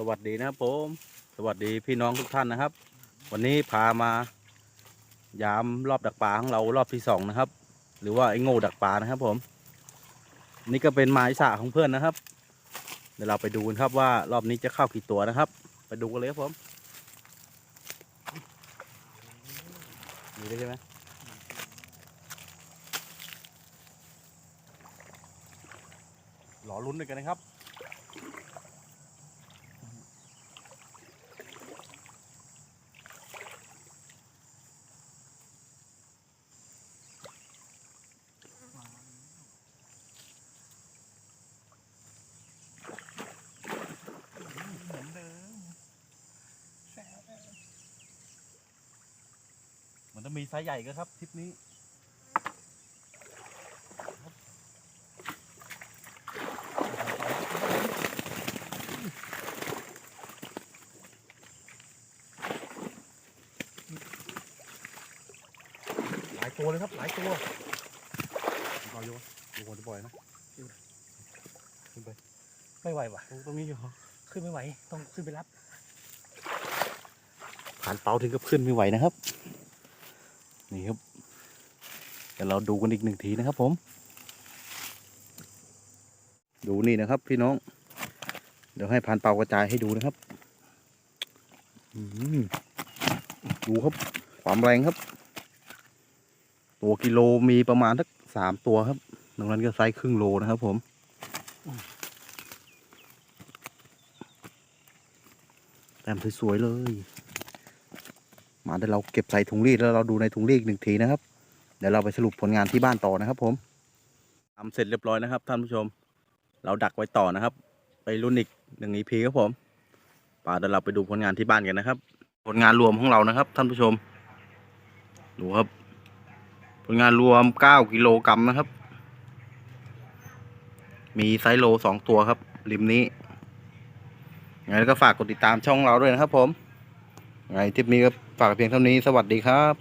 สวัสดีนะครับผม สวัสดีพี่น้องทุกท่านนะครับ วันนี้พามายามรอบดักปลาของเรารอบที่สองนะครับ หรือว่าไอ้โง่ดักปลานะครับ ผม นี่ก็เป็นไม้สระของเพื่อนนะครับ เดี๋ยวเราไปดูกันครับว่ารอบนี้จะเข้ากี่ตัวนะครับ ไปดูกันเลยครับผมมีได้ใช่ไหมรอลุ้นด้วยกันนะครับ เหมือนเดิม มันจะมีไซส์ใหญ่ก็ครับทริปนี้หลายตัวเลยครับ หลายตัวรออยู่วะดูคนจะปล่อยนะขึ้นไปไม่ไหวว่ะตรงตรงนี้อยู่เหรอขึ้นไม่ไหว ต้องขึ้นไปรับ ผ่านเปาถึงกับขึ้นไม่ไหวนะครับ นี่ครับเดี๋ยวเราดูกันอีกหนึ่งทีนะครับผม ดูนี่นะครับพี่น้อง เดี๋ยวให้ผ่านเป่ากระจายให้ดูนะครับดูครับ ความแรงครับ ตัวกิโลมีประมาณสักสามตัวครับตรงนั้นก็ไซส์ครึ่งโลนะครับผมแต้มสวยๆเลย มาเดี๋ยวเราเก็บใส่ถุงรีดแล้วเราดูในถุงรีดอีกหนึ่งทีนะครับ เดี๋ยวเราไปสรุปผลงานที่บ้านต่อนะครับ ผมทำเสร็จเรียบร้อยนะครับ ท่านผู้ชม เราดักไว้ต่อนะครับ ไปรุ่นอีกหนึ่งอีพีครับผมป่าเดี๋ยวเราไปดูผลงานที่บ้านกันนะครับ ผลงานรวมของเรานะครับ ท่านผู้ชม ดูครับ ผลงานรวมเก้ากิโลกรัมนะครับ มีไซโลสองตัวครับ ริมนี้ยังไงก็ฝากกดติดตามช่องเราด้วยนะครับผม ไงทริปนี้ก็ ฝากเพียงเท่านี้สวัสดีครับ